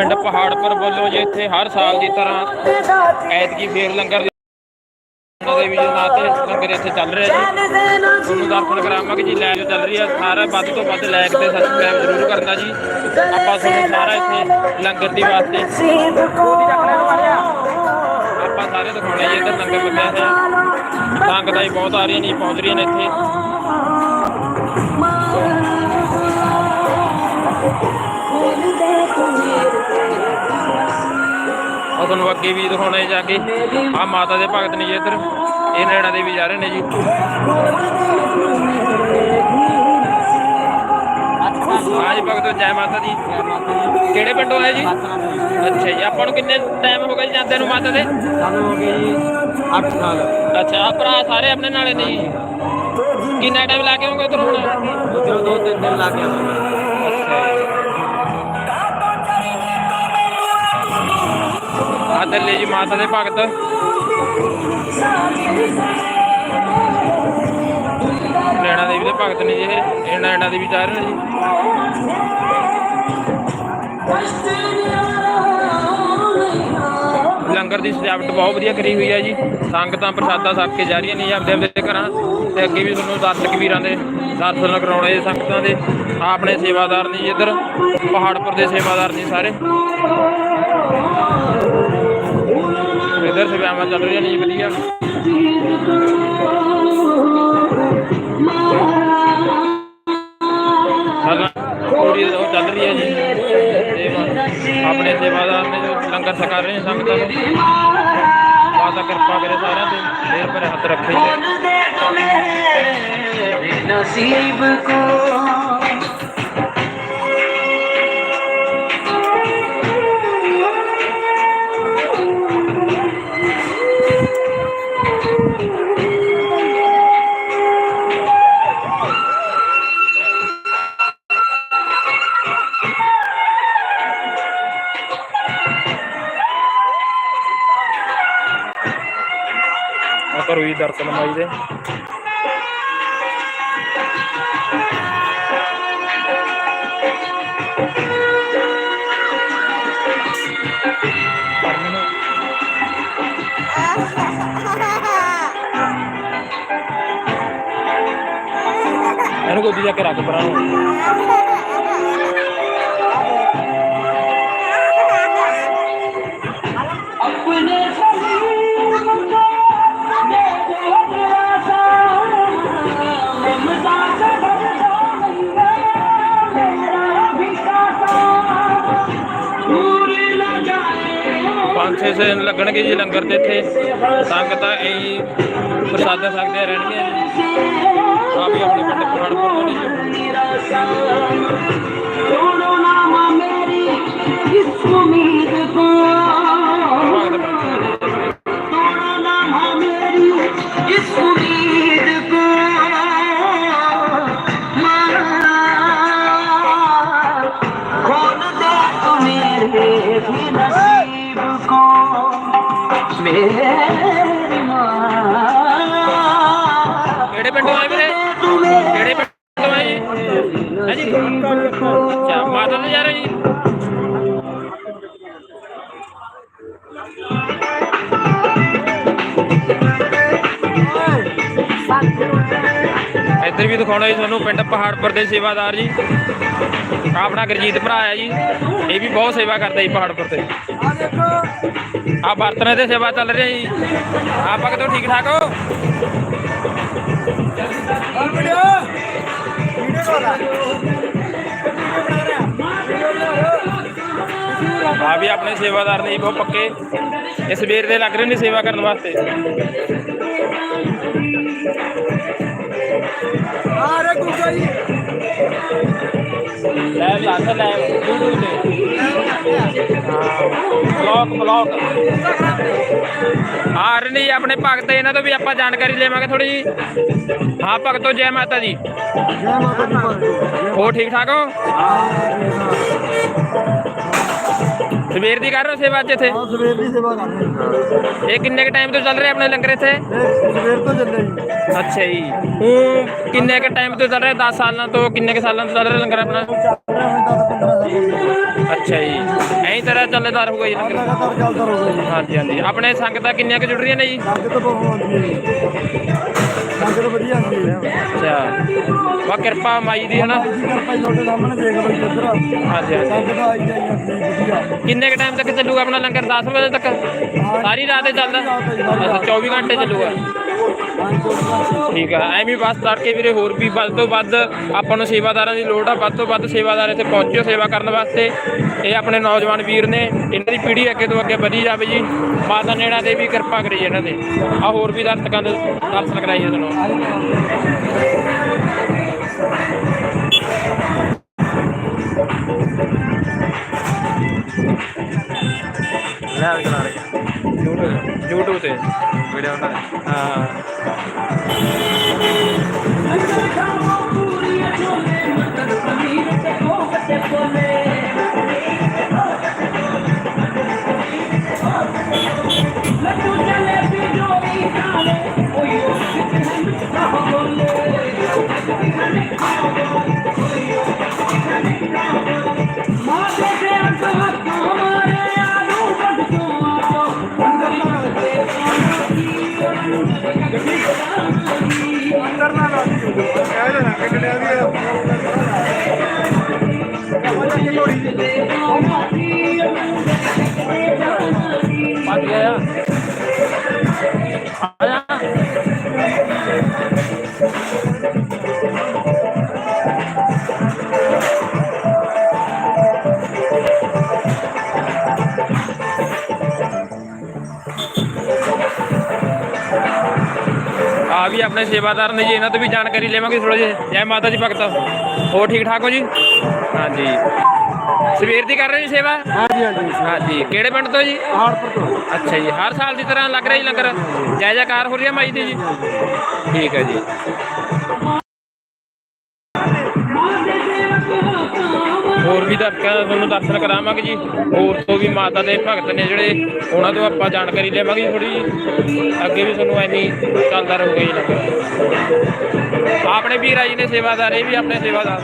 ਪਿੰਡ ਪਹਾੜਪੁਰ ਵੱਲੋਂ ਜੀ ਇੱਥੇ ਹਰ ਸਾਲ ਦੀ ਤਰ੍ਹਾਂ ਐਤਕੀ ਫੇਰ ਲੰਗਰ ਉਹਨਾਂ ਦੇ ਵੀ ਜੀ ਨਾਂ ਤੇ ਲੰਗਰ ਇੱਥੇ ਚੱਲ ਰਿਹਾ ਜੀ। ਤੁਹਾਨੂੰ ਦਰਸ਼ਨ ਕਰਾਵਾਂਗੇ ਜੀ ਲਾਈਵ ਚੱਲ ਰਹੀ ਹੈ ਸਾਰਾ ਵੱਧ ਤੋਂ ਵੱਧ ਲਾਈਕ ਤੇ ਸਬਸਕ੍ਰਾਈਬ ਜ਼ਰੂਰ ਕਰਨਾ ਜੀ। ਆਪਾਂ ਤੁਹਾਨੂੰ ਸਾਰਾ ਇੱਥੇ ਲੰਗਰ ਦੀ ਵਾਸਤੇ ਆਪਾਂ ਸਾਰੇ ਦਿਖਾਉਣੇ ਜੀ ਇੱਧਰ ਲੰਗਰ ਲੱਗਿਆ ਹੈ ਸੰਗਤਾਂ ਹੀ ਬਹੁਤ ਆ ਰਹੀਆਂ ਨੇ, ਪਹੁੰਚ ਰਹੀਆਂ ਨੇ ਇੱਥੇ। ਉਹ ਤੁਹਾਨੂੰ ਅੱਗੇ ਵੀ ਦਿਖਾਉਣੇ ਜਾ ਕੇ। ਆ ਮਾਤਾ ਦੇ ਭਗਤ ਨੇ ਜੀ ਇੱਧਰ ਇਹ ਨੈਣਾ ਦੇ ਵੀ ਜਾ ਰਹੇ ਨੇ ਜੀ। ਹਾਂਜੀ ਭਗਤੋ ਜੈ ਮਾਤਾ ਦੀ। ਕਿਹੜੇ ਪਿੰਡੋਂ ਆਏ ਜੀ? ਅੱਛਾ ਜੀ ਆਪਾਂ ਨੂੰ ਕਿੰਨੇ ਟਾਈਮ ਹੋ ਗਿਆ ਜੀ ਜਾਂਦੇ ਨੂੰ ਮਾਤਾ ਦੇ? ਸਾਨੂੰ ਹੋ ਗਏ ਜੀ 8 ਸਾਲ। ਅੱਛਾ ਆ ਭਰਾ ਸਾਰੇ ਆਪਣੇ ਨਾਲੇ ਨੇ ਜੀ? ਕਿੰਨਾ ਟਾਈਮ ਲਾ ਕੇ ਆਉਂਗੇ ਉਧਰ ਦੋ ਤਿੰਨ ਦਿਨ ਲਾ ਕੇ ਆਵਾਂਗੇ। ਆ ਚੱਲੇ ਜੀ, ਮਾਤਾ ਦੇ ਭਗਤ। ਨੈਣਾ ਦੇਵੀ ਦੇ ਭਗਤ ਨੇ ਜੀ ਇਹ ਇਹ ਨੈਣਾ ਦੇਵੀ ਜਾ ਰਹੇ ਨੇ ਜੀ। ਲੰਗਰ ਦੀ ਸਜਾਵਟ ਬਹੁਤ ਵਧੀਆ ਕਰੀ ਹੋਈ ਹੈ ਜੀ। ਸੰਗਤਾਂ, ਪ੍ਰਸ਼ਾਦਾ ਛਕ ਕੇ ਜਾ ਰਹੀਆਂ ਨੇ ਜੀ ਆਪਦੇ ਆਪਦੇ ਘਰਾਂ। ਤੇ ਅੱਗੇ ਵੀ ਤੁਹਾਨੂੰ ਦਰਸ਼ਕ ਵੀਰਾਂ ਦੇ ਦਰਸ਼ਨ ਕਰਾਉਣੇ ਜੀ ਸੰਗਤਾਂ ਦੇ। ਆਪਣੇ ਸੇਵਾਦਾਰ ਨੇ ਜੀ ਇੱਧਰ, ਪਹਾੜਪੁਰ ਦੇ ਸੇਵਾਦਾਰ ਨੇ ਸਾਰੇ। ਇੰਸਟਾਗ੍ਰਾਮਾਂ ਚੱਲ ਰਹੀਆਂ ਨੇ ਜੀ, ਵਧੀਆ। ਪੂਰੀ ਉਹ ਚੱਲ ਰਹੀ ਹੈ ਜੀ। ਆਪਣੇ ਸੇਵਾਦਾਰ ਨੇ ਜੋ ਲੰਗਰ ਛਕਾ ਰਹੇ ਨੇ ਸੰਗਤਾਂ ਨੂੰ। ਮਾਤਾ ਕਿਰਪਾ ਕਰੇ ਸਾਰਿਆਂ ਤੇ ਮੇਰ ਪਰ ਹੱਥ ਰੱਖੇ ਨਸੀਬ ਕੋ को ਆ ਕਰੋ ਜੀ ਦਰਸ਼ਨ ਮਾਈ ਦੇ ਇਹਨੂੰ ਗੋਦੀ ਸੇਸ਼ਨ ਲੱਗਣਗੇ ਜੀ ਲੰਗਰ ਦੇ ਇੱਥੇ, ਸੰਗਤਾਂ ਇਹੀ ਪ੍ਰਸਾਦਾ ਸਕਦੇ ਰਹਿਣਗੇ ਆ ਵੀ ਆਪਣੇ ਪਿੰਡ ਪੁਰਾਣਪੁਰ ਤੋਂ ਜੀ। ਕੋਣੋ ਨਾਮ ਮੇਰੀ, ਇਸ ਉਮੀਦ ਕੋ ਇੱਧਰ ਵੀ ਦਿਖਾਉਣਾ ਜੀ ਤੁਹਾਨੂੰ, ਪਿੰਡ ਪਹਾੜਪੁਰ ਦੇ ਸੇਵਾਦਾਰ ਜੀ। ਆਪਣਾ ਗੁਰਜੀਤ ਭਰਾ ਆ ਜੀ। ਇਹ ਵੀ ਬਹੁਤ ਸੇਵਾ ਕਰਦਾ ਜੀ ਪਹਾੜਪੁਰ ਤੇ। ਆ ਦੇਖੋ ਬਰਤਨਾਂ ਤੇ ਸੇਵਾ ਚੱਲ ਰਹੀ ਹੈ ਜੀ। ਆਪਾਂ ਕਿਤੋਂ ਠੀਕ ਠਾਕ ਹੋ? ਆ ਵੀ ਆਪਣੇ ਸੇਵਾਦਾਰ ਨੇ ਜੀ ਬਹੁਤ ਪੱਕੇ। ਇਹ ਸਵੇਰ ਦੇ ਲੱਗ ਰਹੇ ਨੇ ਸੇਵਾ ਕਰਨ ਵਾਸਤੇ। ਲੈ ਲੱਗ ਲੈ YouTube ਤੇ ਬਲੌਗ ਬਲੌਗ ਆ ਰਹੇ ਨੇ ਜੀ ਆਪਣੇ ਭਗਤ ਇਹਨਾਂ ਤੋਂ ਵੀ ਆਪਾਂ ਜਾਣਕਾਰੀ ਲਵਾਂਗੇ ਥੋੜੀ ਜੀ ਹਾਂ ਭਗਤੋ ਜੈ ਮਾਤਾ ਦੀ। ਹੋ ਠੀਕ ਠਾਕ ਹੋ? ਸਵੇਰ ਦੀ ਕਰ ਰਹੇ ਹੋ ਸੇਵਾ ਅੱਜ ਇੱਥੇ? ਹਾਂ ਸਵੇਰ ਦੀ ਸੇਵਾ ਕਰ ਰਹੇ ਇਹ ਕਿੰਨੇ ਕ ਟਾਈਮ ਤੋਂ ਚੱਲ ਰਿਹਾ ਆਪਣੇ ਲੰਗਰ ਇੱਥੇ? ਸਵੇਰ ਤੋਂ ਚੱਲੇ ਜੀ। ਅੱਛਾ ਜੀ। ਹੂੰ ਕਿੰਨੇ ਕ ਟਾਈਮ ਤੋਂ ਚੱਲ ਰਿਹਾ? 10 ਸਾਲਾਂ ਤੋਂ ਕਿੰਨੇ ਕ ਸਾਲਾਂ ਤੋਂ ਚੱਲ ਰਿਹਾ ਲੰਗਰ ਆਪਣਾ? ਚੱਲ ਰਿਹਾ ਹੁਣ 10 15 ਸਾਲ। ਅੱਛਾ ਜੀ। ਐਂ ਹੀ ਤਰ੍ਹਾਂ ਚੱਲੇਦਾਰ ਹੋਊਗਾ ਜੀ। ਲੰਗਰ ਲਗਾਤਾਰ ਚੱਲਦਾ ਰਹੂਗਾ ਜੀ। ਹਾਂਜੀ ਹਾਂਜੀ। ਆਪਣੇ ਸੰਗਤਾਂ ਕਿੰਨੀਆਂ ਕੁ ਜੁੜ ਰਹੀਆਂ ਨੇ ਜੀ? ਸੰਗਤ ਬਹੁਤ ਆਉਂਦੀ ਹੈ ਜੀ। ਵਧੀਆ ਅੱਛਾ। ਵਾ ਕਿਰਪਾ ਮਾਈ ਦੀ ਹਨਾ? ਕਰਪਾ ਤੁਹਾਡੇ ਸਾਹਮਣੇ ਦੇਖ ਲਓ ਜੀ ਇੱਧਰ। ਹਾਂਜੀ ਹਾਂਜੀ। ਸੰਗਤ ਆਈ ਜਾਈ ਜਾਂਦੀ ਹੈ ਵਧੀਆ। ਕਿੰਨੇ ਕ ਟਾਈਮ ਤੱਕ ਚੱਲੂਗਾ ਆਪਣਾ ਲੰਗਰ? 10 ਵਜੇ ਤੱਕ? ਸਾਰੀ ਰਾਤ ਹੀ ਚੱਲਦਾ? ਅੱਛਾ 24 ਘੰਟੇ ਚੱਲੂਗਾ। ਠੀਕ ਆ। ਐਵੇਂ ਬਸ ਤੜਕੇ ਵੀਰੇ ਹੋਰ ਵੀ ਵੱਧ ਤੋਂ ਵੱਧ ਆਪਾਂ ਨੂੰ ਸੇਵਾਦਾਰਾਂ ਦੀ ਲੋੜ ਆ। ਵੱਧ ਤੋਂ ਵੱਧ ਸੇਵਾਦਾਰ ਇੱਥੇ ਪਹੁੰਚੋ ਸੇਵਾ ਕਰਨ ਵਾਸਤੇ। ਇਹ ਆਪਣੇ ਨੌਜਵਾਨ ਵੀਰ ਨੇ। ਇਹਨਾਂ ਦੀ ਪੀੜ੍ਹੀ ਅੱਗੇ ਤੋਂ ਅੱਗੇ ਵਧੀ ਜਾਵੇ ਜੀ। ਮਾਤਾ ਨੇੜਾ ਦੇ ਵੀ ਕਿਰਪਾ ਕਰੀ ਇਹਨਾਂ ਦੇ ਆ ਹੋਰ ਵੀ ਦਰਸ਼ਕਾਂ ਦੇ ਦਰਸ਼ਨ ਕਰਾਈਏ ਤੁਹਾਨੂੰ। ਲੈ ਵੀ ਚਲਾ ਰਹੇ ਆ ਵੀ ਆਪਣੇ ਸੇਵਾਦਾਰ ਨੇ ਜੀ, ਇਹਨਾਂ ਤੋਂ ਵੀ ਜਾਣਕਾਰੀ ਲੈਵਾਂਗੇ ਥੋੜਾ ਜਿਹਾ। ਜੈ ਮਾਤਾ ਜੀ, ਭਗਤ। ਹੋਰ ਠੀਕ ਠਾਕ ਹੋ ਜੀ? ਹਾਂਜੀ। ਸਵੇਰ ਦੀ ਕਰ ਰਹੇ ਜੀ ਸੇਵਾ? ਹਾਂਜੀ ਹਾਂਜੀ। ਹਾਂਜੀ। ਕਿਹੜੇ ਪਿੰਡ ਤੋਂ ਜੀ? ਹਾਰਪੁਰ ਤੋਂ। ਅੱਛਾ ਜੀ। ਹਰ ਸਾਲ ਦੀ ਤਰ੍ਹਾਂ ਲੱਗ ਰਿਹਾ ਜੀ ਲੰਗਰ? ਜੈ ਜੈਕਾਰ ਹੋ ਰਹੀ ਹੈ ਮਾਈ ਦੀ ਜੀ? ਠੀਕ ਹੈ ਜੀ। ਹੋਰ ਵੀ ਦਰਸ਼ਕਾਂ ਦਾ ਤੁਹਾਨੂੰ ਦਰਸ਼ਨ ਕਰਾਵਾਂਗੇ ਜੀ। ਹੋਰ ਤੋਂ ਵੀ ਮਾਤਾ ਦੇ ਭਗਤ ਨੇ ਜਿਹੜੇ ਉਹਨਾਂ ਤੋਂ ਆਪਾਂ ਜਾਣਕਾਰੀ ਲਵਾਂਗੇ ਥੋੜੀ ਅੱਗੇ ਵੀ ਤੁਹਾਨੂੰ ਐਵੇਂ ਹੀ ਚੱਲਦਾ ਰਹੂਗਾ ਜੀ। ਆਪਣੇ ਵੀਰ ਜੀ ਨੇ ਸੇਵਾਦਾਰ, ਇਹ ਵੀ ਆਪਣੇ ਸੇਵਾਦਾਰ।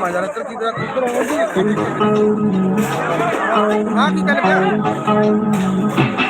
ਸਾਈਕਲ ਲਿਆਵਾਂ ਯਾਰ ਇੱਧਰ ਕੀ ਦਾ ਕਿੱਧਰ ਆਉਂਦੀ ਹਾਂ ਕੀ ਕਰ ਗਿਆ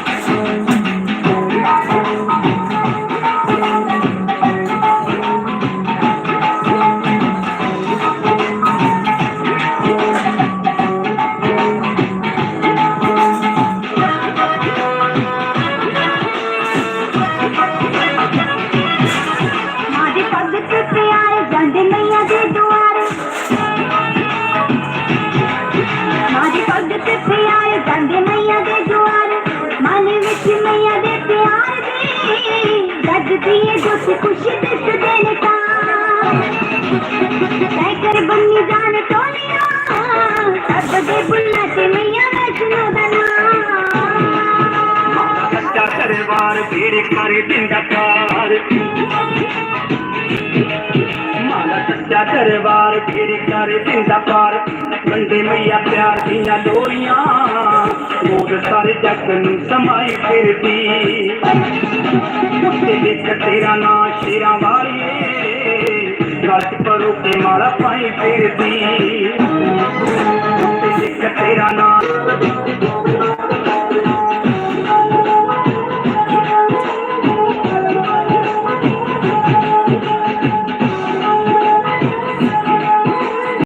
ਪੱਗ ਤੇ ਆਏ ਜਾਂਦੇ ਮਈਆਂ ਦੇ ਦੁਆਰੇ ਮਨ ਵਿੱਚ ਮਈਆਂ ਦੇ ਪਿਆਰ ਦੀ ਗੱਜਦੀ ਏ ਜੋਤੀ ਖੁਸ਼ੀ ਦਿਸਦੇ ਨੇ ਤਾਂ ਤੈ ਕਰ ਬੰਨੀ ਜਾਣ ਟੋਲੀਆਂ ਸਭ ਦੇ ਬੁੱਲਾਂ ਤੇ ਮਈਆਂ ਵੈਸ਼ਨੋ ਦਾ ਨਾਮ ਸੱਚਾ ਦਰਬਾਰ ਫੇਰ ਕਰ ਦਿੰਦਾ ਪਾਰ ਮਾਲਾ ਸੱਚਾ ਦਰਬਾਰ ਫੇਰ ਕਰ ਦਿੰਦਾ ਪਾਰ ਬੰਦੇ ਮਈਆ ਪਿਆਰ ਦੀਆਂ ਲੋਰੀਆਂ ਮੋਰ ਸਾਰੇ ਜੱਗ ਨੂੰ ਸਮਾਈ ਫਿਰਦੀ। ਉੱਤੇ ਦੇਖ ਤੇਰਾ ਨਾਂ, ਸ਼ੇਰਾਂ ਵਾਲੀਏ ਗੱਜ ਪਰੋ ਕੇ ਮਾਲਾ ਪਾਈ ਫਿਰਦੀ। ਉੱਤੇ ਦੇਖ ਤੇਰਾ ਨਾਂ।